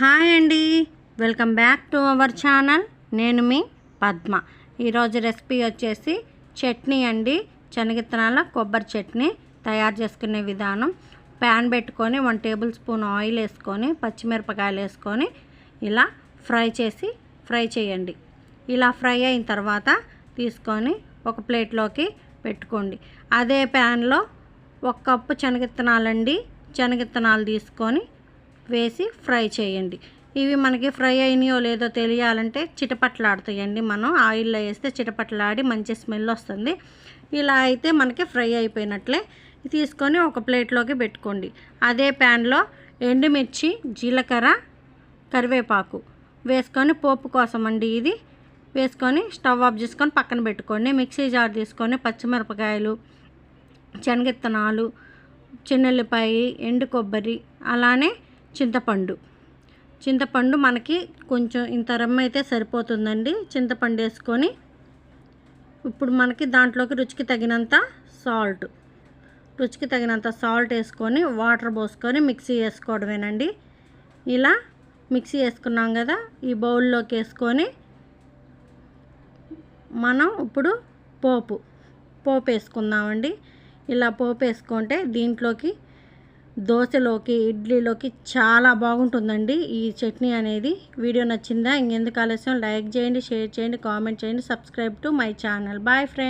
Hi అండి. Welcome back to our channel. నేను మీ పద్మ. ఈరోజు రెసిపీ వచ్చేసి చట్నీ అండి. శనగిత్తనాల కొబ్బరి చట్నీ తయారు చేసుకునే విధానం. ప్యాన్ పెట్టుకొని వన్ టేబుల్ స్పూన్ ఆయిల్ వేసుకొని పచ్చిమిరపకాయలు వేసుకొని ఇలా ఫ్రై చేసి ఫ్రై చేయండి. ఇలా ఫ్రై అయిన తర్వాత తీసుకొని ఒక ప్లేట్లోకి పెట్టుకోండి. అదే ప్యాన్లో ఒక కప్పు శనగిత్తనాలండి. శనగిత్తనాలు తీసుకొని వేసి ఫ్రై చేయండి. ఇవి మనకి ఫ్రై అయినాయో లేదో తెలియాలంటే చిటపట్లాడుతాయండి మనం. ఆయిల్లో వేస్తే చిటపట్లాడి మంచి స్మెల్ వస్తుంది. ఇలా అయితే మనకి ఫ్రై అయిపోయినట్లే తీసుకొని ఒక ప్లేట్లోకి పెట్టుకోండి. అదే ప్యాన్లో ఎండుమిర్చి జీలకర్ర కరివేపాకు వేసుకొని పోపు కోసం అండి ఇది. వేసుకొని స్టవ్ ఆఫ్ చేసుకొని పక్కన పెట్టుకోండి. మిక్సీ జార్ తీసుకొని పచ్చిమిరపకాయలు శనగిత్తనాలు చిన్నెల్లిపాయి ఎండు కొబ్బరి అలానే చింతపండు. చింతపండు మనకి కొంచెం ఇంత రమ్మ అయితే సరిపోతుందండి. చింతపండు వేసుకొని ఇప్పుడు మనకి దాంట్లోకి రుచికి తగినంత సాల్ట్ రుచికి తగినంత సాల్ట్ వేసుకొని వాటర్ పోసుకొని మిక్సీ వేసుకోవడమేనండి. ఇలా మిక్సీ వేసుకున్నాం కదా ఈ బౌల్లోకి వేసుకొని మనం ఇప్పుడు పోపు పోపు వేసుకుందామండి. ఇలా పోపు వేసుకుంటే దీంట్లోకి దోశలోకి ఇడ్లీలోకి చాలా బాగుంటుందండి ఈ చట్నీ అనేది. వీడియో నచ్చిందా? ఇంకెందుకు ఆలస్యం? లైక్ చేయండి షేర్ చేయండి కామెంట్ చేయండి subscribe to my channel. Bye friend.